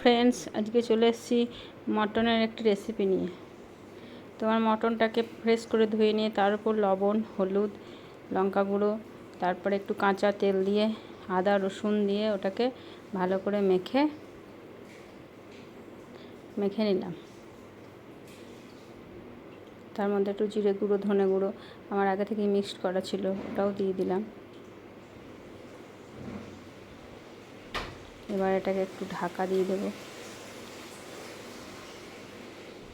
Friends আজকে চলে এসেছি মটনের একটি রেসিপি নিয়ে। তোমার মটনটাকে ফ্রেশ করে ধুয়ে নিয়ে তার উপর লবণ, হলুদ, লঙ্কা গুঁড়ো, তারপরে একটু কাঁচা তেল দিয়ে, আদা, রসুন দিয়ে ওটাকে ভালো করে মেখে মেখে নিলাম। তার মধ্যে একটু জিরে গুঁড়ো, ধনে গুঁড়ো, আমার আগে থেকেই মিক্সড করা ছিল, ওটাও দিয়ে দিলাম। এবার এটাকে একটু ঢাকা দিয়ে দেবো।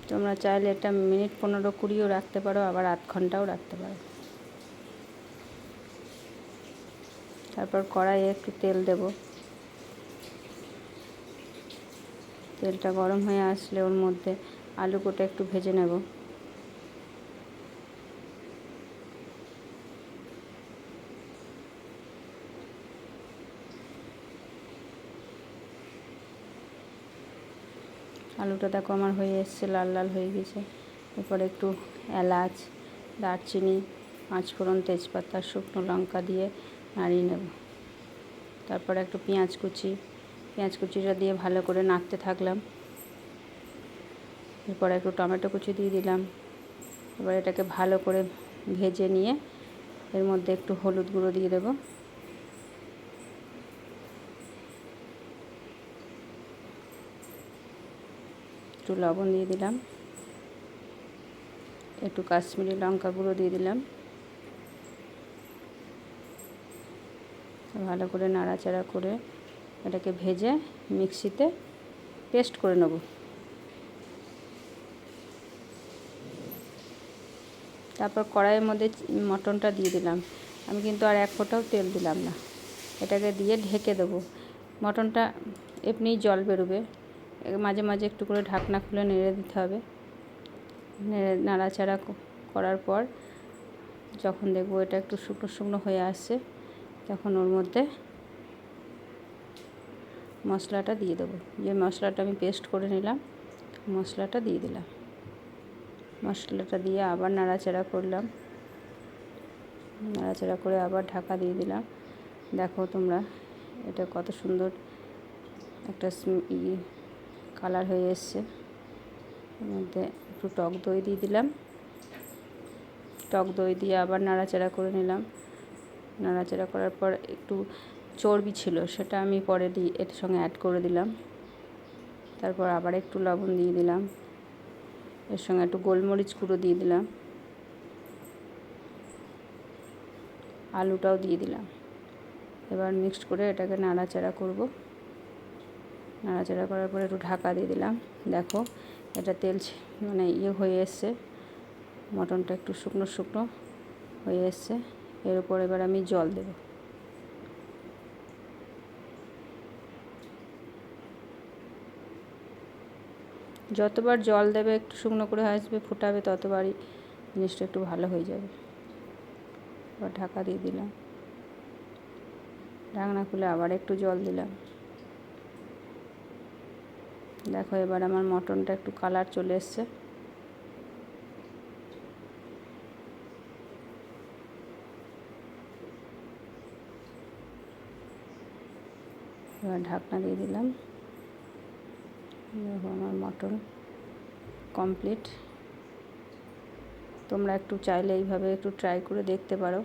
তোমরা চাইলে এটা মিনিট পনেরো কুড়িও রাখতে পারো, আবার আধ ঘন্টাও রাখতে পারো। তারপর কড়াইয়ে একটু তেল দেব। তেলটা গরম হয়ে আসলে ওর মধ্যে আলু কোটা একটু ভেজে নেব। আলুটা দেখো আমার হয়ে এসছে, লাল লাল হয়ে গেছে। এরপরে একটু এলাচ, দারচিনি, পাঁচফোড়ন, তেজপাতা, শুকনো লঙ্কা দিয়ে নাড়িয়ে নেব। তারপরে একটু পেঁয়াজ কুচি, পেঁয়াজ কুচিটা দিয়ে ভালো করে নাড়তে থাকলাম। এরপরে একটু টমেটো কুচি দিয়ে দিলাম। এবার এটাকে ভালো করে ভেজে নিয়ে এর মধ্যে একটু হলুদ গুঁড়ো দিয়ে দেবো। একটু লবণ দিয়ে দিলাম। একটু কাশ্মীরি লঙ্কা গুঁড়ো দিয়ে দিলাম। ভালো করে নাড়াচাড়া করে এটাকে ভেজে মিক্সিতে পেস্ট করে নেব। তারপর কড়াইয়ের মধ্যে মটনটা দিয়ে দিলাম। আমি কিন্তু আর এক ফোঁটাও তেল দিলাম না। এটাকে দিয়ে ঢেকে দেবো। মটনটা এমনিই জল বেরোবে। মাঝে মাঝে একটু করে ঢাকনা খুলে নেড়ে দিতে হবে। নেড়ে, নাড়াচাড়া করার পর যখন দেখব এটা একটু শুকনো শুকনো হয়ে আসছে, তখন ওর মধ্যে মশলাটা দিয়ে দেবো। যে মশলাটা আমি পেস্ট করে নিলাম, মশলাটা দিয়ে দিলাম। মশলাটা দিয়ে আবার নাড়াচাড়া করলাম। নাড়াচাড়া করে আবার ঢাকা দিয়ে দিলাম। দেখো তোমরা এটা কত সুন্দর একটা ইয়ে কালার হয়ে এসছে। এর মধ্যে একটু টক দই দিয়ে দিলাম। টক দই দিয়ে আবার নাড়াচাড়া করে নিলাম। নাড়াচাড়া করার পর একটু চর্বি ছিল, সেটা আমি পরে দিয়ে এর সঙ্গে অ্যাড করে দিলাম। তারপর আবার একটু লবণ দিয়ে দিলাম। এর সঙ্গে একটু গোলমরিচ গুঁড়ো দিয়ে দিলাম। আলুটাও দিয়ে দিলাম। এবার মিক্সড করে এটাকে নাড়াচাড়া করব। নাড়াচাড়া করার পরে একটু ঢাকা দিয়ে দিলাম। দেখো, এটা তেল মানে ইয়ে হয়ে এসছে। মটনটা একটু শুকনো শুকনো হয়ে এসছে। এর উপর এবার আমি জল দেব। যতবার জল দেবে, একটু শুকনো করে আসবে, ফুটাবে, ততবারই জিনিসটা একটু ভালো হয়ে যাবে। এবার ঢাকা দিয়ে দিলাম। ঢাকনা খুলে আবার একটু জল দিলাম। দেখো, এবার আমার মটনটা একটু কালার চলে এসছে। এবার ঢাকনা দিয়ে দিলাম। দেখো আমার মটন কমপ্লিট। তোমরা একটু চাইলে এইভাবে একটু ট্রাই করে দেখতে পারো।